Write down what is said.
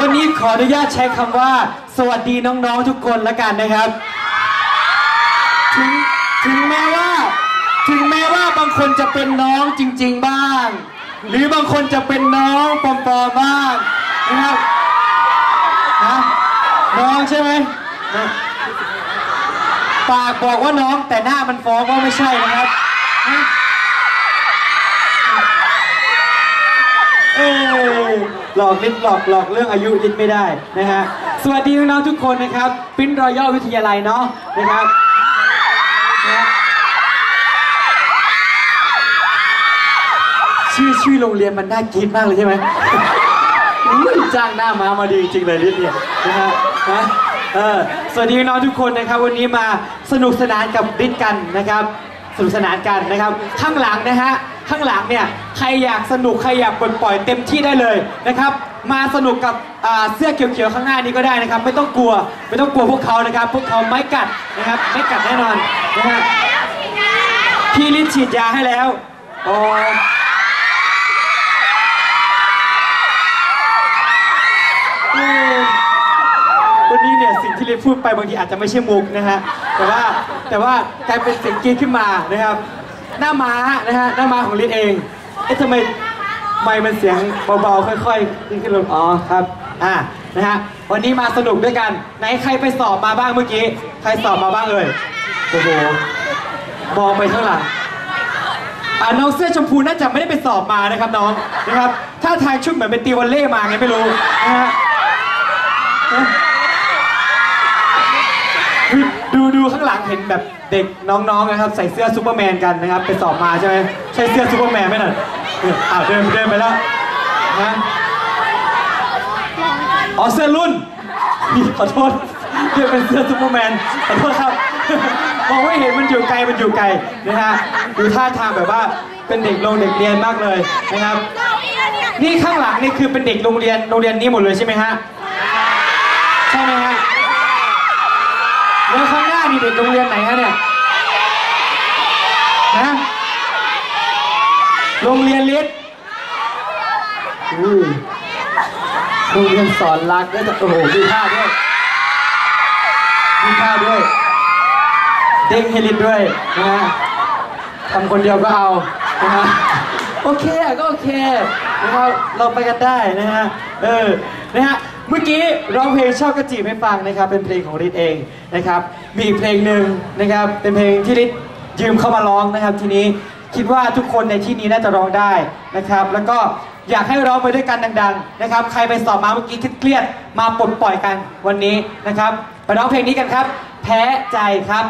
วันนี้ขออนุญาตใช้คำว่า สวัสดีน้องๆทุกคนละกันนะครับ ถึงถึงแม้ว่า ถึงแม้ว่าบางคนจะเป็นน้องจริง ๆบ้าง หรือบางคนจะเป็นน้องปลอมๆบ้างนะครับนะน้องใช่ไหมนะปากบอกว่าน้องแต่หน้ามันฟ้องว่าไม่ใช่นะครับนะเอ้ หลอกลิศหลอกหลอกเรื่องอายุลิศไม่ได้นะฮะสวัสดีน้องๆทุกคนนะครับปิ้นรอยัลวิทยาลัยเนาะนะครับนะฮะชื่อชื่อโรงเรียนมันน่ากินมากเลยใช่ไหมอุ้ยจ้างหน้ามามาดีจริงๆเลยลิศเนี่ยนะฮะนะเออสวัสดีน้องๆทุกคนนะครับ วันนี้มาสนุกสนานกับลิศกันนะครับ สนุกสนานกันนะครับ ข้างหลังนะฮะข้างหลังเนี่ยใครอยากสนุกใครอยากปลดปล่อยเต็มที่ได้เลยนะครับมาสนุกกับเสื้อเขียวๆข้างหน้านี้ก็ได้นะครับ ไม่ต้องกลัวไม่ต้องกลัวพวกเขานะครับ พวกเขาไม่กัดนะครับไม่กัดแน่นอนนะฮะพี่ลิศฉีดยาให้แล้วอ๋อเออวันนี้เนี่ยสิ่งที่ลิศพูดไปบางทีอาจจะไม่ใช่มุกนะฮะแต่ว่า แต่ว่ากลายเป็นเสียงกรีดขึ้นมานะครับ หน้าม้านะฮะหน้าม้าของลิศเองเอ๊ะทำไมไม่มันเสียงเบาๆค่อยๆขึ้นขึ้นลงอ๋อครับอ่านะฮะวันนี้มาสนุกด้วยกันไหนใครไปสอบมาบ้างเมื่อกี้ใครสอบมาบ้างเอ่ยโอ้โหมองไปข้างหลังอ่าน้องเสื้อชมพูน่าจะไม่ได้ไปสอบมานะครับน้องนะครับถ้าทางชุดเหมือนเป็นตีวอลเล่มาไงไม่รู้นะฮะเอ๊ะ คือ ดูข้างหลังเห็นแบบเด็กน้องๆนะครับ ใส่เสื้อซูเปอร์แมนกันนะครับไปสอบมาใช่ไหมใช่เสื้อซูเปอร์แมนไหมน่ะเอออ้าวเดินเดินไปแล้วนะอ๋อเสื้อรุ่นขอโทษเรียกเป็นเสื้อซูเปอร์แมนขอโทษครับมองไม่เห็นมันอยู่ไกลมันอยู่ไกลนะฮะดูท่าทางแบบว่าเป็นเด็กโรงเด็กเรียนมากเลยนะครับ นี่ข้างหลังนี่คือเป็นเด็กโรงเรียนโรงเรียนนี้หมดเลยใช่ไหมฮะใช่ไหมฮะ นี่เด็กโรงเรียนไหนฮะเนี่ยนะโรงเรียนลิศอุ้ยโรงเรียนสอนรักก็จะโอ้โหมีท่าด้วยมีท่าด้วย เด้งให้ลิศด้วยนะฮะทำคนเดียวก็เอานะฮะ โอเคก็โอเคนะครับเราไปกันได้นะฮะเออนะฮะเมื่อกี้ร้องเพลงชอบกระจีบให้ฟังนะครับ เป็นเพลงของริทเองนะครับมีอีกเพลงหนึ่งนะครับ เป็นเพลงที่ริทยืมเข้ามาร้องนะครับ ทีนี้คิดว่าทุกคนในที่นี้น่าจะร้องได้นะครับ แล้วก็อยากให้ร้องไปด้วยกันดัง ๆ นะครับ ใครไปสอบมาเมื่อกี้เครียดมาปลดปล่อยกันวันนี้นะครับไปร้องเพลงนี้กันครับ แพ้ใจครับ